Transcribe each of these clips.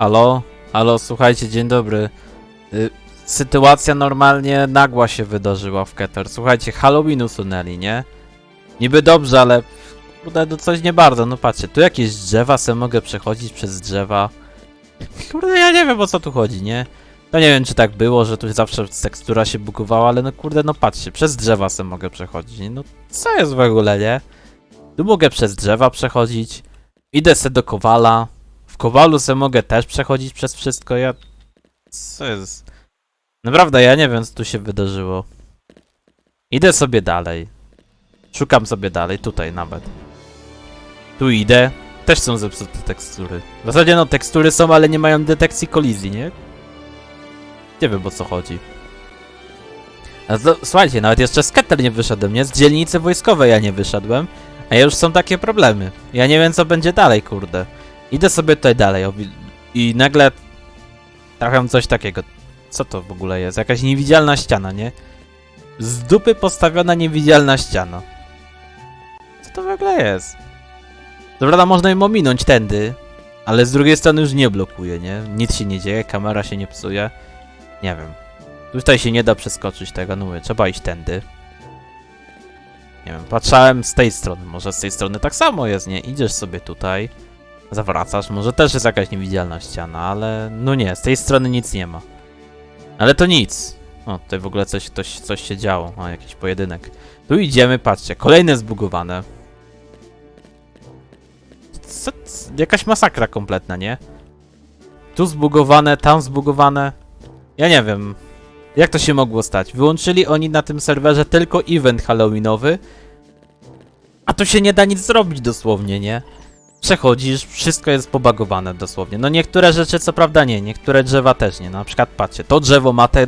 Halo? Halo, słuchajcie, dzień dobry. Y, sytuacja normalnie nagła się wydarzyła w Keter. Słuchajcie, Halloween usunęli, nie? Niby dobrze, ale kurde, no coś nie bardzo. No patrzcie, tu jakieś drzewa, se mogę przechodzić przez drzewa. Kurde, ja nie wiem o co tu chodzi, nie? No nie wiem, czy tak było, że tu zawsze tekstura się bugowała, ale no kurde, no patrzcie, przez drzewa se mogę przechodzić? No co jest w ogóle, nie? Tu mogę przez drzewa przechodzić. Idę se do Kowala. Kowalu se mogę też przechodzić przez wszystko, ja... Co jest? Naprawdę, ja nie wiem, co tu się wydarzyło. Idę sobie dalej. Szukam sobie dalej, tutaj nawet. Tu idę. Też są zepsute tekstury. W zasadzie no, tekstury są, ale nie mają detekcji kolizji, nie? Nie wiem, o co chodzi. A to, słuchajcie, nawet jeszcze z Keter nie wyszedłem, nie? Z dzielnicy wojskowej ja nie wyszedłem. A już są takie problemy. Ja nie wiem, co będzie dalej, kurde. Idę sobie tutaj dalej i nagle trafiam coś takiego. Co to w ogóle jest? Jakaś niewidzialna ściana, nie? Z dupy postawiona niewidzialna ściana. Co to w ogóle jest? Dobra, można ją ominąć tędy, ale z drugiej strony już nie blokuje, nie? Nic się nie dzieje, kamera się nie psuje. Nie wiem. Tutaj się nie da przeskoczyć tego, no mówię, trzeba iść tędy. Nie wiem, patrzałem z tej strony, może z tej strony tak samo jest, nie? Idziesz sobie tutaj, zawracasz, może też jest jakaś niewidzialna ściana, ale no nie, z tej strony nic nie ma. Ale to nic. O, tutaj w ogóle coś, coś, coś się działo, o, jakiś pojedynek. Tu idziemy, patrzcie, kolejne zbugowane. Co, jakaś masakra kompletna, nie? Tu zbugowane, tam zbugowane. Ja nie wiem, jak to się mogło stać? Wyłączyli oni na tym serwerze tylko event halloweenowy, a tu się nie da nic zrobić dosłownie, nie? Przechodzisz, wszystko jest pobagowane dosłownie. No niektóre rzeczy co prawda nie, niektóre drzewa też nie. Na przykład patrzcie, to drzewo ma te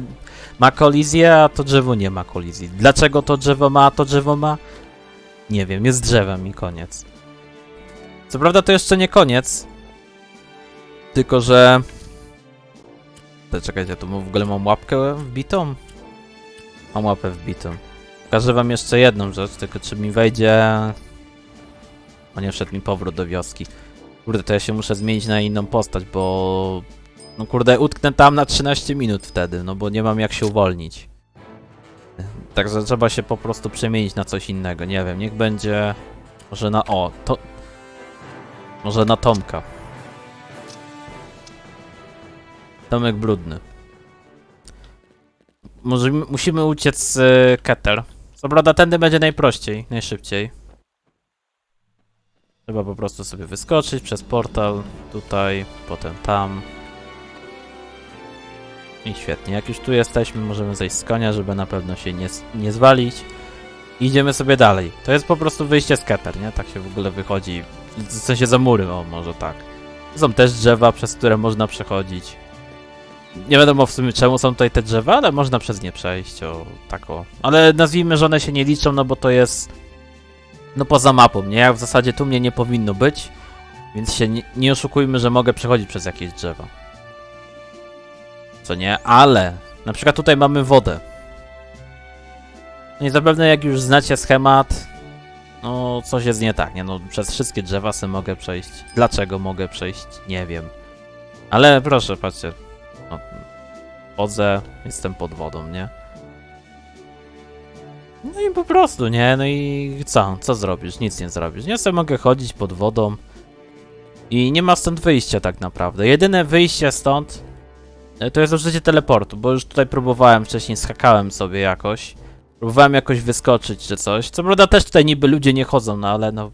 ma kolizję, a to drzewo nie ma kolizji. Dlaczego to drzewo ma, a to drzewo ma? Nie wiem, jest drzewem i koniec. Co prawda to jeszcze nie koniec. Tylko, że... Czekajcie, tu w ogóle mam łapkę wbitą? Mam łapę wbitą. Pokażę wam jeszcze jedną rzecz, tylko czy mi wejdzie... O nie, wszedł mi powrót do wioski. Kurde, to ja się muszę zmienić na inną postać, bo... No kurde, utknę tam na 13 minut wtedy, no bo nie mam jak się uwolnić. Także trzeba się po prostu przemienić na coś innego, nie wiem, niech będzie... Może na... o, to... Może na Tomka. Tomek brudny. Może musimy uciec z y, Keter. Co prawda tędy będzie najprościej, najszybciej. Trzeba po prostu sobie wyskoczyć przez portal, tutaj, potem tam. I świetnie, jak już tu jesteśmy, możemy zejść z konia, żeby na pewno się nie, nie zwalić. I idziemy sobie dalej. To jest po prostu wyjście z Keter, nie? Tak się w ogóle wychodzi. W sensie za mury, o może tak. Są też drzewa, przez które można przechodzić. Nie wiadomo w sumie czemu są tutaj te drzewa, ale można przez nie przejść, o tak o. Ale nazwijmy, że one się nie liczą, no bo to jest no poza mapą, nie? W zasadzie tu mnie nie powinno być, więc się nie, nie oszukujmy, że mogę przechodzić przez jakieś drzewa. Co nie? Ale na przykład tutaj mamy wodę. No i zapewne jak już znacie schemat, no coś jest nie tak, nie? No przez wszystkie drzewa sobie mogę przejść. Dlaczego mogę przejść? Nie wiem. Ale proszę, patrzcie, no, jestem pod wodą, nie? No i po prostu, nie? No i co? Co zrobisz? Nic nie zrobisz. Ja sobie mogę chodzić pod wodą i nie ma stąd wyjścia tak naprawdę. Jedyne wyjście stąd e, to jest użycie teleportu, bo już tutaj próbowałem wcześniej, skakałem sobie jakoś. Próbowałem jakoś wyskoczyć czy coś. Co prawda też tutaj niby ludzie nie chodzą, no ale no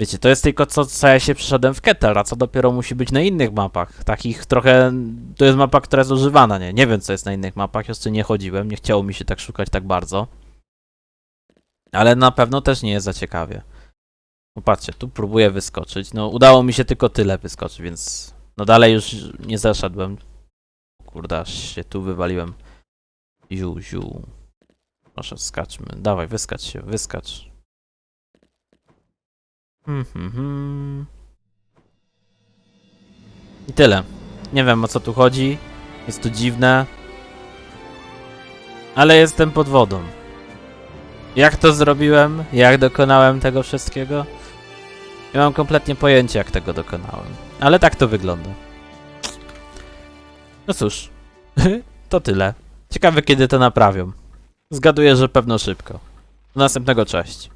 Wiecie, to jest tylko co, co ja się przyszedłem w Keter, a co dopiero musi być na innych mapach. Takich trochę. To jest mapa, która jest używana, nie? Nie wiem, co jest na innych mapach, jeszcze nie chodziłem, nie chciało mi się tak szukać tak bardzo. Ale na pewno też nie jest za ciekawie. Popatrzcie, tu próbuję wyskoczyć. No, udało mi się tylko tyle wyskoczyć, więc. No dalej już nie zeszedłem. Kurde, aż się tu wywaliłem. Ziu, ziu. Proszę, skaczmy. Dawaj, wyskacz się, wyskacz. Hmm, hmm, hmm. I tyle. Nie wiem o co tu chodzi. Jest to dziwne. Ale jestem pod wodą. Jak to zrobiłem? Jak dokonałem tego wszystkiego? Nie mam kompletnie pojęcia, jak tego dokonałem. Ale tak to wygląda. No cóż, to tyle. Ciekawe, kiedy to naprawią. Zgaduję, że pewno szybko. Do następnego, cześć.